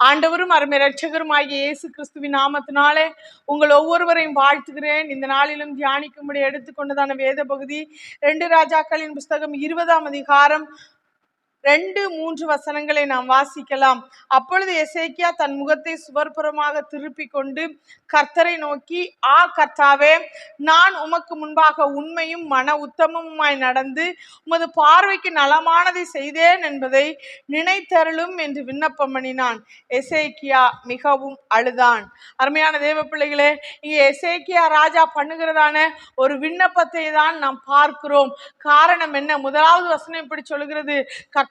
ஆண்டவரும் அருமை ரட்சகருமாகிய இயேசு கிறிஸ்துவின் நாமத்தினாலே உங்கள் ஒவ்வொருவரையும் வாழ்த்துகிறேன். இந்த நாளிலும் தியானிக்கும்படி எடுத்துக்கொண்டதான வேத பகுதி ரெண்டு ராஜாக்களின் புஸ்தகம் இருபதாம் அதிகாரம் ரெண்டு மூன்று வசனங்களை நாம் வாசிக்கலாம். அப்பொழுது எசேக்கியா தன் முகத்தை சுவர்புறமாக திருப்பி கொண்டு கர்த்தரை நோக்கி ஆ கர்த்தாவே நான் உமக்கு முன்பாக உண்மையும் மன உத்தமமுமாய் நடந்து உமது பார்வைக்கு நலமானதை செய்தேன் என்பதை நினைத்தருளும் என்று விண்ணப்பம் பண்ணினான். எசேக்கியா மிகவும் அழுதான். அருமையான தேவ பிள்ளைகளே இங்கே எசேக்கியா ராஜா பண்ணுகிறதான ஒரு விண்ணப்பத்தை தான் நாம் பார்க்கிறோம். காரணம் என்ன? முதலாவது வசனம் இப்படி சொல்கிறது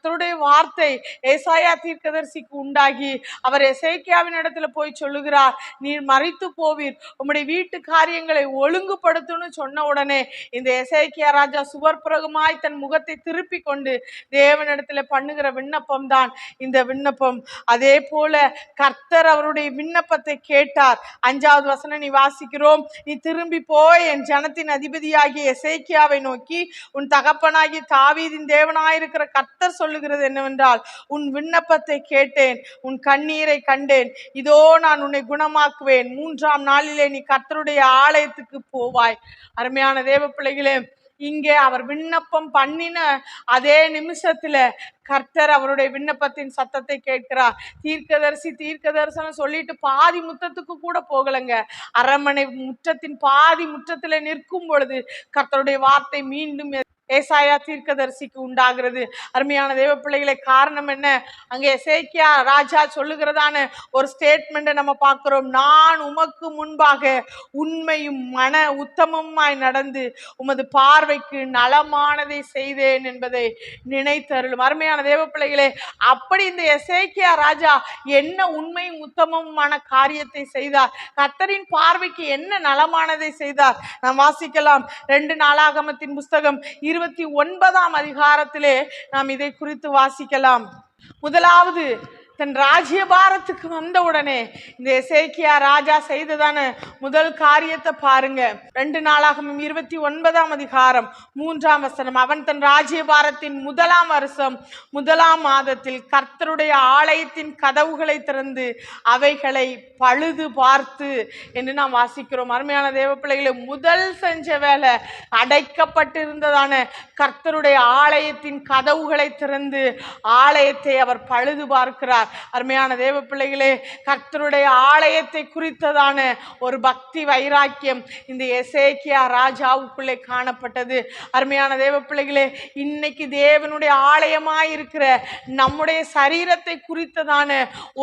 கர்த்தருடைய வார்த்தை ஏசாயா தீர்க்கதரிசிக்கு உண்டாகி அவர் எசேக்கியாவின் இடத்துல போய் சொல்லுகிறார் நீர் மறைத்து போவீர். உம்முடைய வீட்டு காரியங்களை ஒழுங்குபடுத்துன்னு சொன்ன உடனே இந்த எசேக்கியா ராஜா சுவர்பிரகமாய் தன் முகத்தை திருப்பி கொண்டு தேவனிடத்துல பண்ணுகிற விண்ணப்பம் தான் இந்த விண்ணப்பம். அதே போல கர்த்தர் அவருடைய விண்ணப்பத்தை கேட்டார். அஞ்சாவது வசனம் நீ வாசிக்கிறோம். நீ திரும்பி போய் என் ஜனத்தின் அதிபதியாகிய எசேக்கியாவை நோக்கி உன் தகப்பனாகி தாவீதின் தேவனாயிருக்கிற கர்த்தர் சொல்லுகிறது என்னவென்றால் உன் விண்ணப்பத்தை கேட்டேன் உன் கண்ணீரை கண்டேன். இதோ நான் உன்னை குணமாக்குவேன். மூன்றாம் நாளிலே நீ கர்த்தருடைய ஆலயத்துக்கு போவாய். அருமையான தேவ பிள்ளைகளே இங்கே அவர் விண்ணப்பம் பண்ணின அதே நிமிஷத்துல கர்த்தர் அவருடைய விண்ணப்பத்தின் சத்தத்தை கேட்கிறார். தீர்க்கதரிசி தீர்க்க தரிசனம் சொல்லிட்டு பாதி முத்தத்துக்கு கூட போகலைங்க. அரண்மனை முற்றத்தின் பாதி முற்றத்துல நிற்கும் பொழுது கர்த்தருடைய வார்த்தை மீண்டும் ஏசாயா தீர்க்கதரிசிக்கு உண்டாகிறது. அருமையான தேவ பிள்ளைகளை காரணம் என்ன? அங்கே எசேக்கியா ராஜா சொல்லுகிறதான ஒரு ஸ்டேட்மெண்ட்டை நம்ம பார்க்குறோம். நான் உமக்கு முன்பாக உண்மையும் மன உத்தமமாய் நடந்து உமது பார்வைக்கு நலமானதை செய்தேன் என்பதை நினைத்தருளும். அருமையான தேவ பிள்ளைகளே அப்படி இந்த எசேக்கியா ராஜா என்ன உண்மையும் உத்தமமான காரியத்தை செய்தார்? கத்தரின் பார்வைக்கு என்ன நலமானதை செய்தார்? நாம் வாசிக்கலாம். ரெண்டு நாளாகமத்தின் புஸ்தகம் இருபத்தி ஒன்பதாம் அதிகாரத்திலே நாம் இதை குறித்து வாசிக்கலாம். முதலாவது தன் ராஜ்யபாரத்துக்கு வந்த உடனே இந்த எசேக்கியா ராஜா செய்ததான முதல் காரியத்தை பாருங்க. ரெண்டு நாளாகவும் இருபத்தி ஒன்பதாம் அதிகாரம் மூன்றாம் வசனம். அவன் தன் ராஜ்யபாரத்தின் முதலாம் வருஷம் முதலாம் மாதத்தில் கர்த்தருடைய ஆலயத்தின் கதவுகளை திறந்து அவைகளை பழுது பார்த்து என்று நாம் வாசிக்கிறோம். அருமையான தேவ பிள்ளைகளை முதல் செஞ்ச வேலை அடைக்கப்பட்டிருந்ததான கர்த்தருடைய ஆலயத்தின் கதவுகளை திறந்து ஆலயத்தை அவர் பழுது பார்க்கிறார். அருமையான தேவ பிள்ளைகளே கர்த்தருடைய ஆலயத்தை குறித்ததான ஒரு பக்தி வைராக்கியம் இந்த எசேக்கியா ராஜாவுக்குள்ளே காணப்பட்டது. அருமையான தேவ பிள்ளைகளே இன்னைக்கு தேவனுடைய ஆலயமாக இருக்கிற நம்முடைய சரீரத்தை குறித்ததான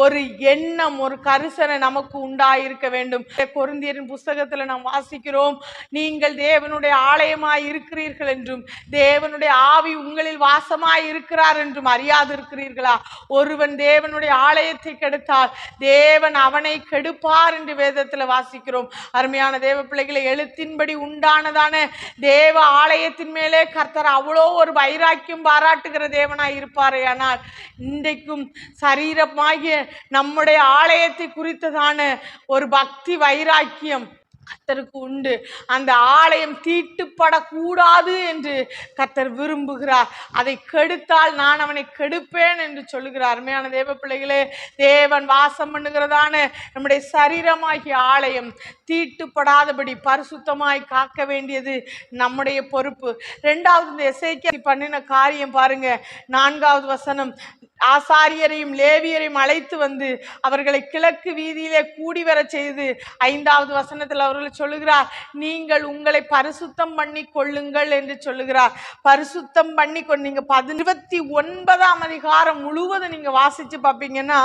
ஒரு எண்ணம் ஒரு கரிசனை நமக்கு உண்டாயிருக்க வேண்டும். கொருந்தியரின் புஸ்தகத்தில் நாம் வாசிக்கிறோம் நீங்கள் தேவனுடைய ஆலயமாய் இருக்கிறீர்கள் என்றும் தேவனுடைய ஆவி உங்களில் வாசமாய் இருக்கிறார் என்றும் அறியாது இருக்கிறீர்களா ஒருவன் தேவன் தேவனுடைய ஆலயத்தை கெடுத்தால் தேவன் அவனை கெடுப்பார் என்று வேதத்தில் வாசிக்கிறோம். அருமையான தேவ பிள்ளைகளை எழுத்தின்படி உண்டானதான தேவ ஆலயத்தின் மேலே கர்த்தர் அவ்வளோ ஒரு வைராக்கியம் பாராட்டுகிற தேவனாய் இருப்பாரே. ஆனால் இன்றைக்கும் சரீரமாகிய நம்முடைய ஆலயத்தை குறித்ததான ஒரு பக்தி வைராக்கியம் கத்தருக்கு உண்டு. அந்த ஆலயம் தீட்டுப்படக்கூடாது என்று கத்தர் விரும்புகிறார். அதை கெடுத்தால் நான் அவனை கெடுப்பேன் என்று சொல்லுகிறார். அருமையான தேவ பிள்ளைகளே தேவன் வாசம் பண்ணுகிறதான நம்முடைய சரீரமாகிய ஆலயம் தீட்டுப்படாதபடி பரிசுத்தமாய் காக்க வேண்டியது நம்முடைய பொறுப்பு. ரெண்டாவது இந்த எஸ்ஐக்கி பண்ணின காரியம் பாருங்க. நான்காவது வசனம். ஆசாரியரையும் லேவியரையும் அழைத்து வந்து அவர்களை கிழக்கு வீதியிலே கூடி வர செய்து ஐந்தாவது வசனத்தில் அவர்கள் சொல்லுகிறார் நீங்கள் உங்களை பரிசுத்தம் பண்ணி கொள்ளுங்கள் என்று சொல்லுகிறார். பரிசுத்தம் பண்ணி கொண்டு நீங்கள் பதி இருபத்தி ஒன்பதாம் அதிகாரம் முழுவதும் நீங்கள் வாசித்து பார்ப்பீங்கன்னா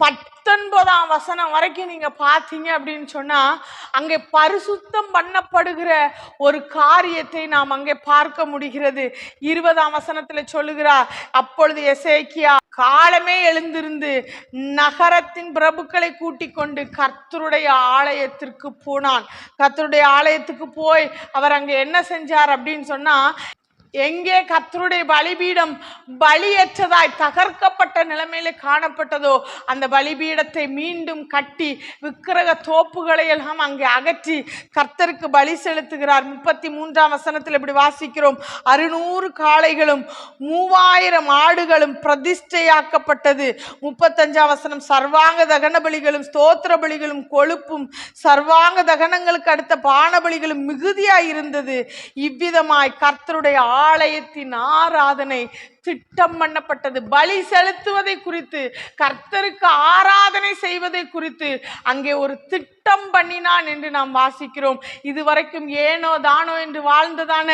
பத்தொன்பதாம் வசனம் வரைக்கும் நீங்க பார்த்தீங்க அப்படின்னு சொன்னா அங்கே பரிசுத்தம் பண்ணப்படுகிற ஒரு காரியத்தை நாம் அங்கே பார்க்க முடிகிறது. இருபதாம் வசனத்துல சொல்லுகிறார் அப்பொழுது எசேக்கியா காலமே எழுந்திருந்து நகரத்தின் பிரபுக்களை கூட்டி கொண்டு கர்த்தருடைய ஆலயத்திற்கு போனான். கர்த்தருடைய ஆலயத்துக்கு போய் அவர் அங்கே என்ன செஞ்சார் அப்படின்னு சொன்னா எங்கே கர்த்தருடைய பலிபீடம் பலியற்றதாய் தகர்க்கப்பட்ட நிலைமையில காணப்பட்டதோ அந்த பலிபீடத்தை மீண்டும் கட்டி விக்கிரக தோப்புகளை எல்லாம் அங்கே அகற்றி கர்த்தருக்கு பலி செலுத்துகிறார். முப்பத்தி மூன்றாம் வசனத்தில் இப்படி வாசிக்கிறோம். அறுநூறு காளைகளும் மூவாயிரம் ஆடுகளும் பிரதிஷ்டையாக்கப்பட்டது. முப்பத்தஞ்சாம் வசனம் சர்வாங்க தகன பலிகளும் ஸ்தோத்திர பலிகளும் கொழுப்பும் சர்வாங்க தகனங்களுக்கு அடுத்த பான பலிகளும் மிகுதியாய் இருந்தது. இவ்விதமாய் கர்த்தருடைய ஆலயத்தின் ஆராதனை திட்டம் பண்ணப்பட்டது. பலி செலுத்துவதை குறித்து கர்த்தருக்கு ஆராதனை செய்வதை குறித்து அங்கே ஒரு திட்டம் பண்ணினான் என்று நாம் வாசிக்கிறோம். இதுவரைக்கும் ஏனோ தானோ என்று வாழ்ந்ததான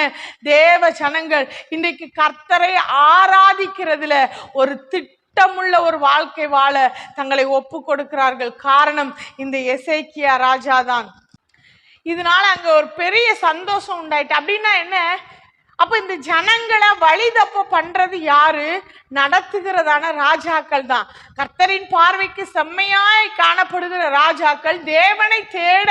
தேவ ஜனங்கள் இன்றைக்கு கர்த்தரை ஆராதிக்கிறதுல ஒரு திட்டம் திட்டமுள்ள ஒரு வாழ்க்கை வாழ தங்களை ஒப்பு கொடுக்கிறார்கள். காரணம் இந்த எசேக்கியா ராஜாதான். இதனால அங்க ஒரு பெரிய சந்தோஷம் உண்டாயிட்டு. அப்படின்னா என்ன? அப்ப இந்த ஜனங்களை வழி தப்ப பண்றது யாரு? நடத்துகிறதான ராஜாக்கள் தான். கர்த்தரின் பார்வைக்கு செம்மையாய் காணப்படுகிற ராஜாக்கள் தேவனை தேட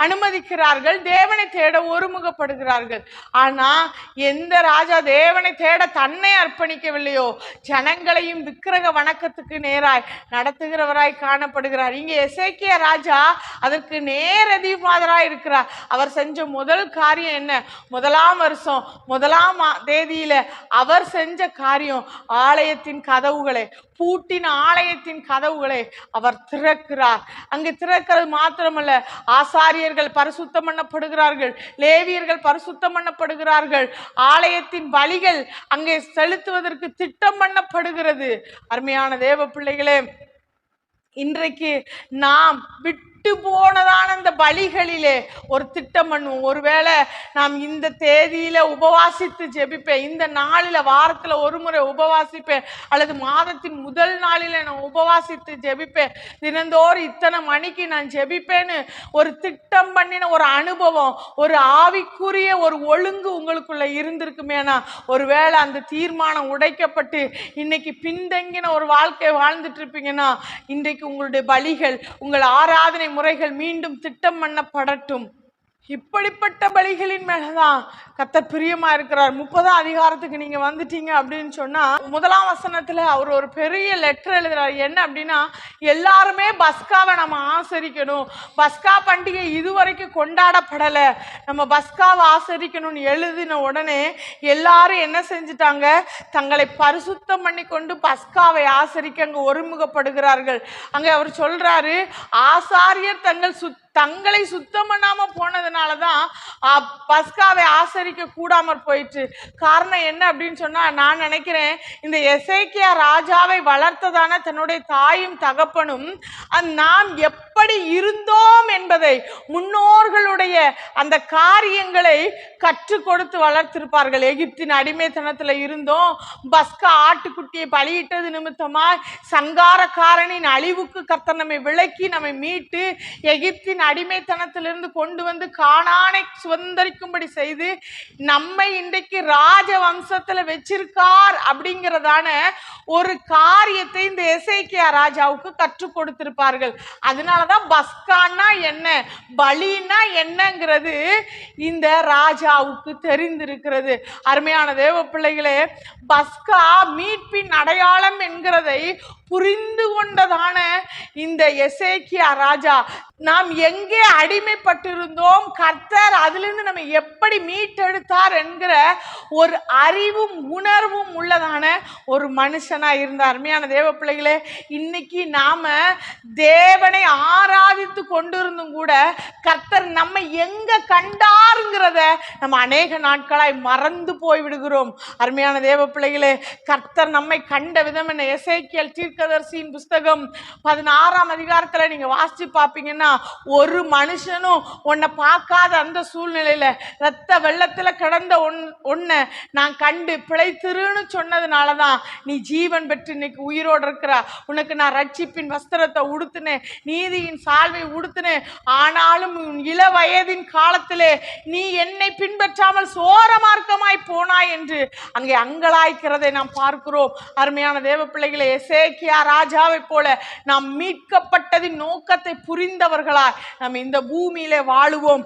அனுமதிக்கிறார்கள் தேவனை தேட ஒருமுகப்படுகிறார்கள். ஆனா எந்த ராஜா தேவனை தேட தன்னை அர்ப்பணிக்கவில்லையோ ஜனங்களையும் விக்கிரக வணக்கத்துக்கு நேராய் நடத்துகிறவராய் காணப்படுகிறார். இங்கே எசேக்கிய ராஜா அதற்கு நேரதிமாதராய் இருக்கிறார். அவர் செஞ்ச முதல் காரியம் என்ன? முதலாம் வருஷம் முதலாம் மா- தேதியில அவர் செஞ்ச காரியம் ஆலயத்தின் கதவுகளை பூட்டின ஆலயத்தின் கதவுகளை அவர் திறக்கிறார். அங்கே திறக்கிறது மாத்திரமல்ல ஆசாரியர்கள் பரிசுத்தம் பண்ணப்படுகிறார்கள். லேவியர்கள் பரிசுத்தம் பண்ணப்படுகிறார்கள். ஆலயத்தின் வழிகள் அங்கே செலுத்துவதற்கு திட்டம் பண்ணப்படுகிறது. அருமையான தேவ பிள்ளைகளே இன்றைக்கு நாம் விட்டு விட்டு போனதான அந்த பலிகளிலே ஒரு திட்டம் பண்ணுவோம். ஒருவேளை நாம் இந்த தேதியில உபவாசித்து ஜெபிப்பேன் இந்த நாளில வாரத்துல ஒரு முறை உபவாசிப்பேன் அல்லது மாதத்தின் முதல் நாளில நான் உபவாசித்து ஜெபிப்பேன். தினந்தோறும் இத்தனை மணிக்கு நான் ஜெபிப்பேன்னு ஒரு திட்டம் பண்ணின ஒரு அனுபவம் ஒரு ஆவிக்குரிய ஒரு ஒழுங்கு உங்களுக்குள்ள இருந்திருக்குமேனா ஒருவேளை அந்த தீர்மானம் உடைக்கப்பட்டு இன்னைக்கு பின்தங்கின ஒரு வாழ்க்கை வாழ்ந்துட்டு இருப்பீங்கன்னா இன்றைக்கு உங்களுடைய பலிகள் உங்கள் ஆராதனை முறைகள் மீண்டும் திட்டம் பண்ணப்படட்டும். இப்படிப்பட்ட பலிகளின் மேலதான் கத்தர் பிரியமா இருக்கிறார். முப்பதாம் அதிகாரத்துக்கு நீங்க வந்துட்டீங்க அப்படின்னு சொன்னா முதலாம் வசனத்துல அவர் ஒரு பெரிய லெட்டர் எழுதுறாரு. என்ன அப்படின்னா எல்லாருமே பஸ்காவை நம்ம ஆசரிக்கணும். பஸ்கா பண்டிகை இதுவரைக்கும் கொண்டாடப்படலை. நம்ம பஸ்காவை ஆசரிக்கணும்னு எழுதின உடனே எல்லாரும் என்ன செஞ்சுட்டாங்க? தங்களை பரிசுத்தம் பண்ணி கொண்டு பஸ்காவை ஆசரிக்க அங்கே ஒருமுகப்படுகிறார்கள். அங்கே அவர் சொல்றாரு ஆசாரியர் தங்கள் சுத் தங்களை சுத்தம் பண்ணாம போனதுனால தான் பஸ்காவை ஆசரிக்க கூடாமற் போயிட்டு காரணம் என்ன அப்படின்னு சொன்னா நான் நினைக்கிறேன் இந்த எசைக்கியா ராஜாவை வளர்த்ததான தன்னுடைய தாயும் தகப்பனும் நாம் எப்ப எப்படி இருந்தோம் என்பதை முன்னோர்களுடைய அந்த காரியங்களை கற்றுக் கொடுத்து வளர்த்திருப்பார்கள். எகிப்தின் அடிமைத்தனத்தில் இருந்தோம். பஸ்கா ஆட்டுக்குட்டியை பலியிட்டது நிமித்தமாக சங்காரக்காரனின் அழிவுக்கு கர்த்தர் நம்மை விலக்கி நம்மை மீட்டு எகிப்தின் அடிமைத்தனத்திலிருந்து கொண்டு வந்து காணானை சுதந்தரிக்கும்படி செய்து நம்மை இன்றைக்கு ராஜ வம்சத்தில் வச்சிருக்கார் அப்படிங்கிறதான ஒரு காரியத்தை இந்த எஸ்ஐகே ராஜாவுக்கு கற்றுக் கொடுத்திருப்பார்கள். தான் பஸ்கான்னா என்ன? பலின்னா என்னங்கிறது இந்த ராஜாவுக்கு தெரிந்திருக்கிறது. அருமையான தேவ பிள்ளைகளே பஸ்கா மீட்பின் அடையாளம் என்கிறதை புரிந்து கொண்டதான இந்த எசேக்கியா ராஜா நாம் எங்கே அடிமைப்பட்டிருந்தோம் கர்த்தர் அதிலிருந்து நம்ம எப்படி மீட்டெடுத்தார் என்கிற ஒரு அறிவும் உணர்வும் உள்ளதான ஒரு மனுஷனா இருந்த அருமையான தேவ பிள்ளைகளே இன்னைக்கு நாம தேவனை ஆராதித்து கொண்டிருந்தும் கூட கர்த்தர் நம்ம எங்க கண்டாருங்கிறத நம்ம அநேக நாட்களாய் மறந்து போய் விடுகிறோம் அருமையான தேவ பிள்ளைகளே கர்த்தர் நம்மை கண்ட விதம் என்ன? எசேக்கியல் தீர்க்கதரிசியின் புஸ்தகம் பதினாறாம் அதிகாரத்தில் நீங்கள் வாசிச்சு பார்ப்பீங்கன்னா ஒரு மனுஷனும் உன்னை பார்க்காத அந்த சூழ்நிலையில ரத்த வெள்ளத்தில் கிடந்த ஒன் ஒன்றை நான் கண்டு பிழைத்திருன்னு சொன்னதுனாலதான் நீ ஜீவன் பெற்று இன்னைக்கு உயிரோடு இருக்கிற. உனக்கு நான் ரட்சிப்பின் வஸ்திரத்தை உடுத்தினேன் நீதியின் சால்வை உடுத்துனேன். ஆனாலும் உன் இள வயதின் காலத்திலே நீ என்னை பின்பற்றாமல் சோர மார்க்கமாய் போனாய் என்று அங்கே அங்கலாய்க்கிறதை நாம் பார்க்கிறோம். அருமையான தேவ பிள்ளைகளை எசேக்கியா ராஜாவை போல நாம் மீட்கப்பட்டதின் நோக்கத்தை புரிந்தவர்களாய் நாம் இந்த பூமியிலே வாழுவோம்.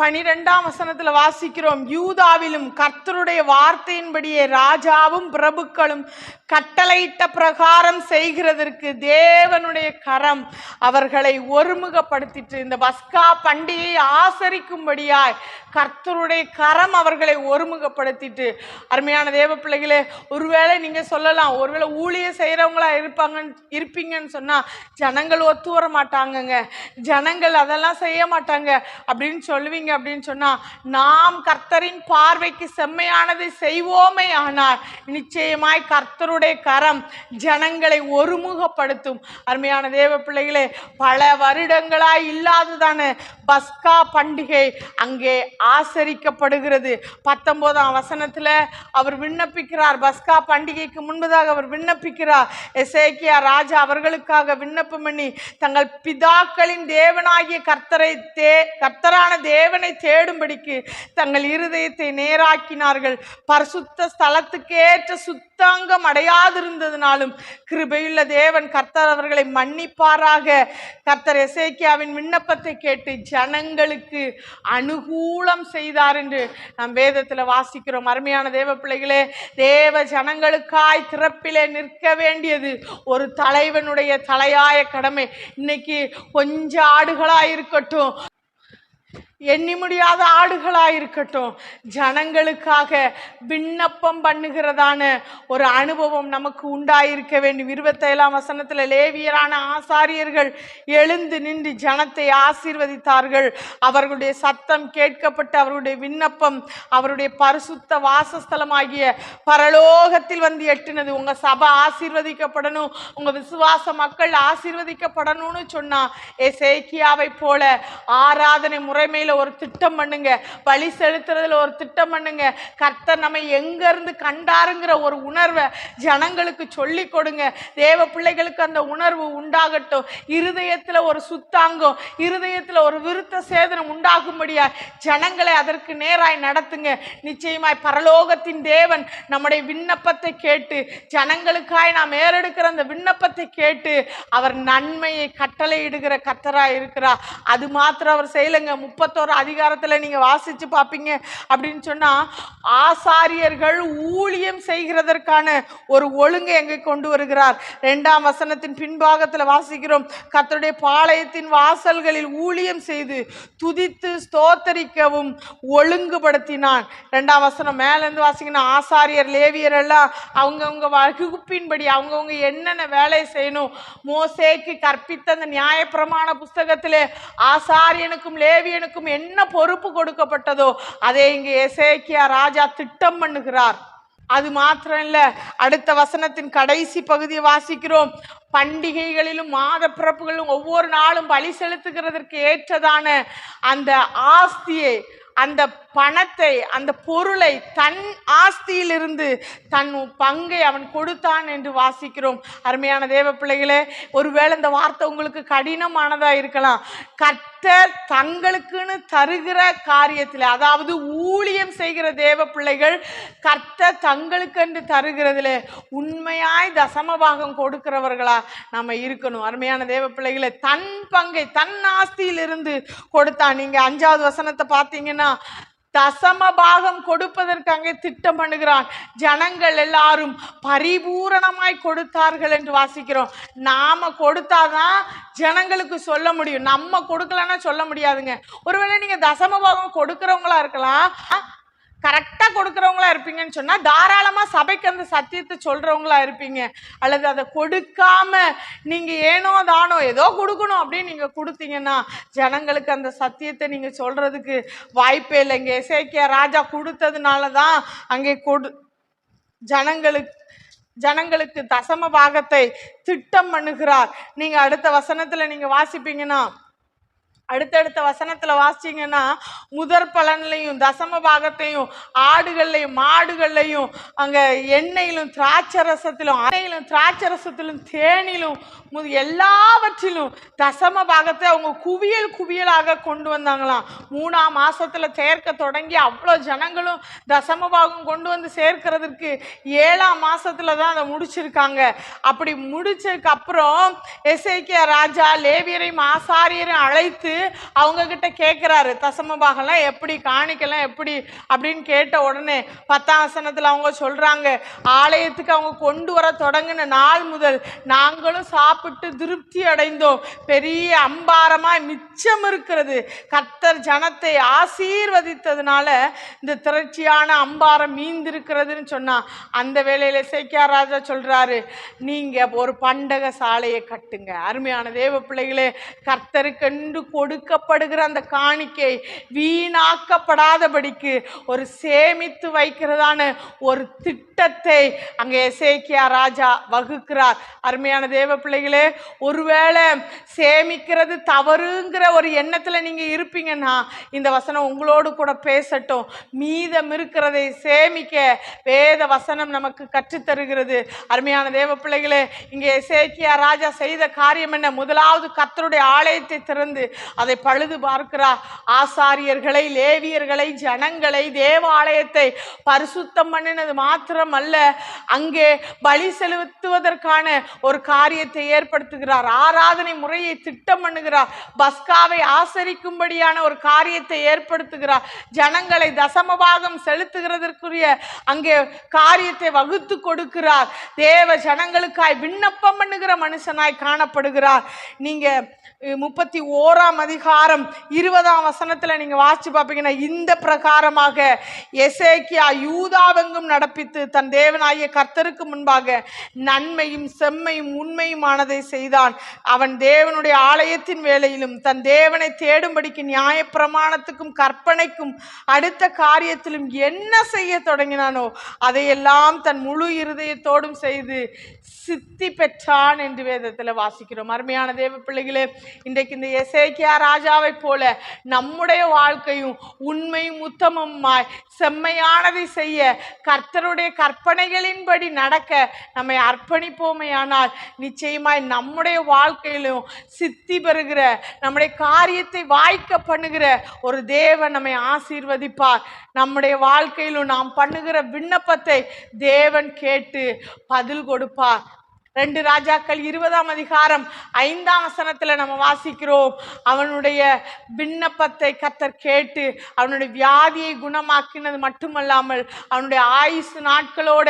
பனிரெண்டாம் வசனத்துல வாசிக்கிறோம் யூதாவிலும் கர்த்தருடைய வார்த்தையின்படியே ராஜாவும் பிரபுக்களும் கட்டளையிட்ட பிரகாரம் செய்கிறதற்கு தேவனுடைய கரம் அவர்களை ஒருமுகப்படுத்திட்டு இந்த பஸ்கா பண்டிகையை ஆசரிக்கும்படியாய் கர்த்தருடைய கரம் அவர்களை ஒருமுகப்படுத்திட்டு அருமையான தேவ பிள்ளைகளே ஒருவேளை நீங்க சொல்லலாம் ஒருவேளை ஊழிய செய்கிறவங்களா இருப்பாங்க இருப்பீங்கன்னு சொன்னா ஜனங்கள் ஒத்து வர மாட்டாங்கங்க ஜனங்கள் அதெல்லாம் செய்ய மாட்டாங்க. அப்படின்னு சொல்லுவீங்க. அப்படின்னு சொன்னா நாம் கர்த்தரின் பார்வைக்கு செம்மையானதை செய்வோமே ஆனால் நிச்சயமாய் கர்த்தருடைய கரம் ஜனங்களை ஒருமுகப்படுத்தும். அருமையான தேவ பிள்ளைகளே பல வருடங்களாய் இல்லாததான பஸ்கா பண்டிகை அங்கே ஆசரிக்கப்படுகிறது. பத்தொன்பதாம் வசனத்துல அவர் விண்ணப்பிக்கிறார். பஸ்கா பண்டிகைக்கு முன்பதாக அவர் விண்ணப்பிக்கிறார். எசேக்கியா ராஜா அவர்களுக்காக விண்ணப்பம் பண்ணி தங்கள் பிதாக்களின் தேவனாகிய கர்த்தரை தே கர்த்தரான தேவன் தேடும்படிக்கு தங்கள் இருதயத்தை நேராக்கினார்கள். பரிசுத்த ஸ்தலத்துக்கேற்ற சுத்தாங்கம் அடையாதிருந்ததுனாலும் கிருபையுள்ள தேவன் கர்த்தர் அவர்களை மன்னிப்பாராக. கர்த்தர் எசேக்கியாவின் விண்ணப்பத்தை கேட்டு ஜனங்களுக்கு அனுகூலம் செய்தார் என்று நாம் வேதத்தில் வாசிக்கிறோம். அருமையான தேவ பிள்ளைகளே தேவ ஜனங்களுக்காய் திறப்பிலே நிற்க வேண்டியது ஒரு தலைவனுடைய தலையாய கடமை. இன்னைக்கு கொஞ்ச ஆடுகளா இருக்கட்டும். எண்ணி முடியாத ஆடுகளாக இருக்கட்டும் ஜனங்களுக்காக விண்ணப்பம் பண்ணுகிறதான ஒரு அனுபவம் நமக்கு உண்டாயிருக்க வேண்டும். இருபத்தேழாம் வசனத்தில் லேவியரான ஆசாரியர்கள் எழுந்து நின்று ஜனத்தை ஆசீர்வதித்தார்கள். அவர்களுடைய சத்தம் கேட்கப்பட்டு அவர்களுடைய விண்ணப்பம் அவருடைய பரிசுத்த வாசஸ்தலமாகிய பரலோகத்தில் வந்து எட்டினது. உங்கள் சபை ஆசீர்வதிக்கப்படணும் உங்கள் விசுவாச மக்கள் ஆசீர்வதிக்கப்படணும்னு சொன்னால் ஏ சேக்கியாவை போல ஆராதனை முறைமையில் ஒரு திட்டம் பண்ணுங்க. பழி செலுத்துறதுல ஒரு திட்டம் பண்ணுங்க. கர்த்தர் நம்ம எங்க இருந்து கண்டாருங்கிற ஒரு உணர்வை ஜனங்களுக்கு சொல்லி கொடுங்க. தேவ பிள்ளைகளுக்கு அந்த உணர்வு உண்டாகட்டும். இருதயத்துல ஒரு சுத்தாங்கம் இருதயத்தில் ஒரு விருத்த சேதனம் உண்டாகும்படியா ஜனங்களை அதற்கு நேராய் நடத்துங்க. நிச்சயமாய் பரலோகத்தின் தேவன் நம்முடைய விண்ணப்பத்தை கேட்டு ஜனங்களுக்காய் நாம் ஏறெடுக்கிற அந்த விண்ணப்பத்தை கேட்டு அவர் நன்மையை கட்டளையிடுகிற கத்தராக இருக்கிறார். அது மாத்திரம் அவர் செய்யலைங்க. முப்பத்தோரு அதிகாரத்தில் நீங்கள் வாசித்து பார்ப்பீங்க அப்படின்னு சொன்னால் ஆசாரியர்கள் ஊழியம் செய்கிறதற்கான ஒரு ஒழுங்கை எங்கே கொண்டு வருகிறார். ரெண்டாம் வசனத்தின் பின்பாகத்தில் வாசிக்கிறோம் கத்தருடைய பாளையத்தின் வாசல்களில் ஊழியம் செய்து துதித்து ஸ்தோத்தரிக்கவும் ஒழுங்குபடுத்தினான். ரெண்டாம் வசனம் மேலேருந்து வாசிக்கணும் ஆசாரியர் லேவியர் எல்லாம் அவங்கவுங்க வகுப்பின்படி அவங்கவுங்க என்னென்ன வேலை செய்யணும்? மோசேக்கு கற்பித்த அந்த நியாயப்பிரமாண புஸ்தகத்திலே ஆசாரியனுக்கும் லேவியனுக்கும் என்ன பொறுப்பு கொடுக்கப்பட்டதோ அதை இங்கே எசேக்கியா ராஜா திட்டம் பண்ணுகிறார். அது மாத்திரம் இல்ல அடுத்த வசனத்தின் கடைசி பகுதியை வாசிக்கிறோம். பண்டிகைகளிலும் மாத பிறப்புகளிலும் ஒவ்வொரு நாளும் பலி செலுத்துகிறதற்கு ஏற்றதான அந்த ஆஸ்தியை அந்த பணத்தை அந்த பொருளை தன் ஆஸ்தியிலிருந்து தன் பங்கை அவன் கொடுத்தான் என்று வாசிக்கிறோம். அருமையான தேவ பிள்ளைகளே ஒருவேளை இந்த வார்த்தை உங்களுக்கு கடினமானதாக இருக்கலாம். கர்த்தர் தங்களுக்குன்னு தருகிற காரியத்தில் அதாவது ஊழியம் செய்கிற தேவ பிள்ளைகள் கர்த்தர் தங்களுக்கென்று தருகிறதுல உண்மையாய் தசமபாகம் கொடுக்கிறவர்களா நம்ம இருக்கணும். அருமையான தேவ பிள்ளைகளை தன் பங்கை தன் ஆஸ்தியிலிருந்து கொடுத்தான். நீங்கள் அஞ்சாவது வசனத்தை பார்த்தீங்கன்னா தசம பாகம் கொடுப்பதற்கு அங்கே திட்டம் பண்ணுகிறான் ஜனங்கள் எல்லாரும் பரிபூரணமாய் கொடுத்தார்கள் என்று வாசிக்கிறோம். நாம கொடுத்தாதான் ஜனங்களுக்கு சொல்ல முடியும். நம்ம கொடுக்கலன்னா சொல்ல முடியாதுங்க. ஒருவேளை நீங்க தசம பாகம் கொடுக்கிறவங்களா இருக்கலாம். கரெக்டாக கொடுக்குறவங்களா இருப்பீங்கன்னு சொன்னால் தாராளமாக சபைக்கு அந்த சத்தியத்தை சொல்கிறவங்களா இருப்பீங்க. அல்லது அதை கொடுக்காம நீங்கள் ஏனோ தானோ ஏதோ கொடுக்கணும் அப்படின்னு நீங்கள் கொடுத்தீங்கன்னா ஜனங்களுக்கு அந்த சத்தியத்தை நீங்கள் சொல்கிறதுக்கு வாய்ப்பே இல்லை. இங்கே இசைக்கிய ராஜா கொடுத்ததுனால தான் அங்கே கொடு ஜனங்களுக்கு ஜனங்களுக்கு தசம பாகத்தை திட்டம் பண்ணுகிறார். நீங்கள் அடுத்த வசனத்தில் நீங்கள் வாசிப்பீங்கன்னா அடுத்தடுத்த வசனத்துல வாசிச்சிங்கன்னா முதற் பலன்லையும் தசம பாகத்தையும் ஆடுகள்லையும் மாடுகள்லையும் அங்க எண்ணெயிலும் திராட்சை ரசத்திலும் எண்ணெயிலும் திராட்சை ரசத்திலும் தேனிலும் எல்லாவற்றிலும் தசம பாகத்தை அவங்க குவியல் குவியலாக கொண்டு வந்தாங்களாம். மூணாம் மாசத்துல சேர்க்க தொடங்கி அவ்வளோ ஜனங்களும் தசம பாகம் கொண்டு வந்து சேர்க்கிறதுக்கு ஏழாம் மாசத்துல தான் அதை முடிச்சிருக்காங்க. அப்படி முடிச்சதுக்கு அப்புறம் எசேக்கியா ராஜா லேவியரையும் ஆசாரியரையும் அழைத்து அவங்க கிட்ட கேட்குறாரு தசம பாகம்லாம் எப்படி காணிக்கலாம் எப்படி அப்படின்னு கேட்ட உடனே பத்தாம் வசனத்தில் அவங்க சொல்றாங்க ஆலயத்துக்கு அவங்க கொண்டு வர தொடங்கின நாள் முதல் நாங்களும் சாப்பிட்டு திருப்தி அடைந்தோம். பெரிய அம்பாரமாக மிச்சம் இருக்கிறது. கர்த்தர் ஜனத்தை ஆசீர்வதித்ததுனால இந்த திரட்சியான அம்பாரம் மீந்திருக்கிறதுன்னு சொன்னா அந்த வேலையில் சேக்கியா ராஜா சொல்றாரு நீங்க ஒரு பண்டக சாலையை கட்டுங்க. அருமையான தேவ பிள்ளைகளே கர்த்தருக்கென்று கொடுக்கப்படுகிற அந்த காணிக்கை வீணாக்கப்படாதபடிக்கு ஒரு சேமித்து வைக்கிறதான ஒரு திட்டத்தை அங்கே எசேக்கியா ராஜா வகுக்கிறார். அருமையான தேவ பிள்ளைகளே ஒருவேளை சேமிக்கிறது தவறுங்கிற ஒரு எண்ணத்தில் நீங்கள் இருப்பீங்கன்னா இந்த வசனம் உங்களோடு கூட பேசட்டும். மீதம் இருக்கிறதை சேமிக்க வேத வசனம் நமக்கு கற்றுத்தருகிறது. அருமையான தேவ பிள்ளைகளே இங்கே எசேக்கியா ராஜா செய்த காரியம் என்ன? முதலாவது கத்தருடைய ஆலயத்தை திறந்து அதை பழுது பார்க்கிறார். ஆசாரியர்களை லேவியர்களை ஜனங்களை தேவாலயத்தை பரிசுத்தம் பண்ணினது மாத்திரம் அல்ல அங்கே பலி செலுத்துவதற்கான ஒரு காரியத்தை ஏற்படுத்துகிறார். ஆராதனை முறையை திட்டம் பண்ணுகிறார். பஸ்காவை ஆசரிக்கும்படியான ஒரு காரியத்தை ஏற்படுத்துகிறார். ஜனங்களை தசமபாகம் செலுத்துகிறதற்குரிய அங்கே காரியத்தை வகுத்து கொடுக்கிறார். தேவ ஜனங்களுக்காய் விண்ணப்பம் பண்ணுகிற மனுஷனாய் காணப்படுகிறார். நீங்க முப்பத்தி ஓராம் அதிகாரம் இருபதாம் வசனத்துல நீங்க வாசிச்சு பார்ப்பீங்கன்னா இந்த பிரகாரமாக எசேக்கியா யூதாவெங்கும் நடப்பித்து தன் தேவனாகிய கர்த்தருக்கு முன்பாக நன்மையும் செம்மையும் உண்மையுமானதை செய்தான். அவன் தேவனுடைய ஆலயத்தின் வேலையிலும் தன் தேவனை தேடும்படிக்கு நியாயப்பிரமாணத்துக்கும் கற்பனைக்கும் அடுத்த காரியத்திலும் என்ன செய்ய தொடங்கினானோ அதையெல்லாம் தன் முழு இருதயத்தோடும் செய்து சித்தி பெற்றான் என்று வேதத்தில் வாசிக்கிறோம். அருமையான தேவ பிள்ளைகளே இன்றைக்கு இந்த எசேக்கியா ராஜாவைப் போல நம்முடைய வாழ்க்கையும் உண்மையும் உத்தமமாய் செம்மையானதை செய்ய கர்த்தருடைய கற்பனைகளின்படி நடக்க நம்மை அர்ப்பணிப்போமையானால் நிச்சயமாய் நம்முடைய வாழ்க்கையிலும் சித்தி பெறுகிற நம்முடைய காரியத்தை வாய்க்க பண்ணுகிற ஒரு தேவன் நம்மை ஆசீர்வதிப்பார். நம்முடைய வாழ்க்கையிலும் நாம் பண்ணுகிற விண்ணப்பத்தை தேவன் கேட்டு பதில் கொடுப்பார். ரெண்டு ராஜாக்கள் இருபதாம் அதிகாரம் ஐந்தாம் வசனத்தில் நம்ம வாசிக்கிறோம். அவனுடைய விண்ணப்பத்தை கத்தர் கேட்டு அவனுடைய வியாதியை குணமாக்கினது மட்டுமல்லாமல் அவனுடைய ஆயுசு நாட்களோட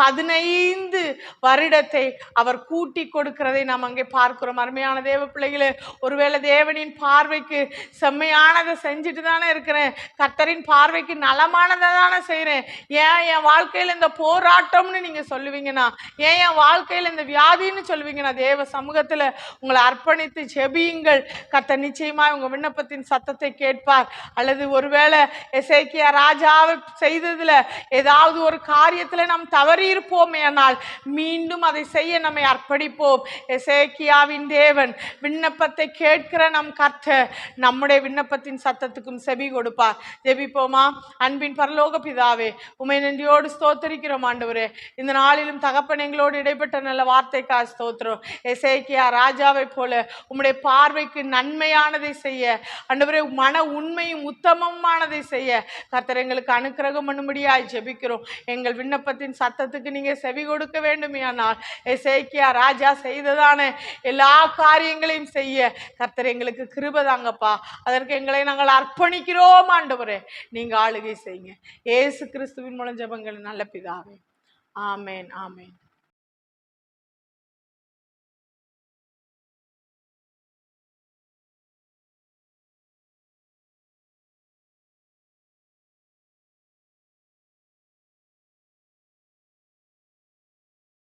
பதினைந்து வருடத்தை அவர் கூட்டி கொடுக்கிறதை நாம் அங்கே பார்க்கிறோம். அருமையான தேவ பிள்ளைகளே ஒருவேளை தேவனின் பார்வைக்கு செம்மையானதை செஞ்சுட்டு தானே இருக்கிறேன். கர்த்தரின் பார்வைக்கு நலமானதை தானே செய்கிறேன் ஏன் என் வாழ்க்கையில் இந்த போராட்டம்னு நீங்கள் சொல்லுவீங்கன்னா ஏன் என் வாழ்க்கையில் இந்த வியாதின்னு சொல்லுவீங்கன்னா தேவ சமூகத்தில் உங்களை அர்ப்பணித்து செபியுங்கள் கத்த நிச்சயமாக உங்கள் விண்ணப்பத்தின் சத்தத்தை கேட்பார். அல்லது ஒருவேளை எசேக்கியா ராஜாவை செய்ததில் ஏதாவது ஒரு காரியத்தில் நாம் தவறி இருப்போமே ஆனால் மீண்டும் அதை செய்ய நம்மை அர்ப்பணிப்போம். எசேக்கியாவின் தேவன் விண்ணப்பத்தை கேட்கிற நம் கர்த்த நம்முடைய விண்ணப்பத்தின் சத்தத்துக்கும் செபி கொடுப்பார். ஜெபிப்போமா? அன்பின் பரலோக பிதாவே உமை நன்றியோடு ஸ்தோத்தரிக்கிறோம் ஆண்டவரே. இந்த நாளிலும் தகப்பன் எங்களோடு இடைப்பட்ட நல்ல வார்த்தைக்காக ஸ்தோத்திரம். எசேக்கியா ராஜாவை போல உம்முடைய பார்வைக்கு நன்மையானதை செய்ய ஆண்டவரே மன உண்மையும் உத்தமமானதை செய்ய கர்த்தர் எங்களுக்கு அனுக்கிரகம் பண்ணும்படியாய் ஜெபிக்கிறோம். எங்கள் விண்ணப்பத்தின் சத்தத்துக்கு நீங்கள் செவி கொடுக்க வேண்டுமையானால் எசேக்கியா ராஜா செய்ததான எல்லா காரியங்களையும் செய்ய கர்த்தர் எங்களுக்கு கிருபதாங்கப்பா அதற்கு எங்களை நாங்கள் அர்ப்பணிக்கிறோம் ஆண்டவரே. நீங்கள் ஆளுகை செய்யுங்க. ஏசு கிறிஸ்துவின் மூலம் ஜபங்கள் நல்ல பிதாவே. ஆமேன் ஆமேன்.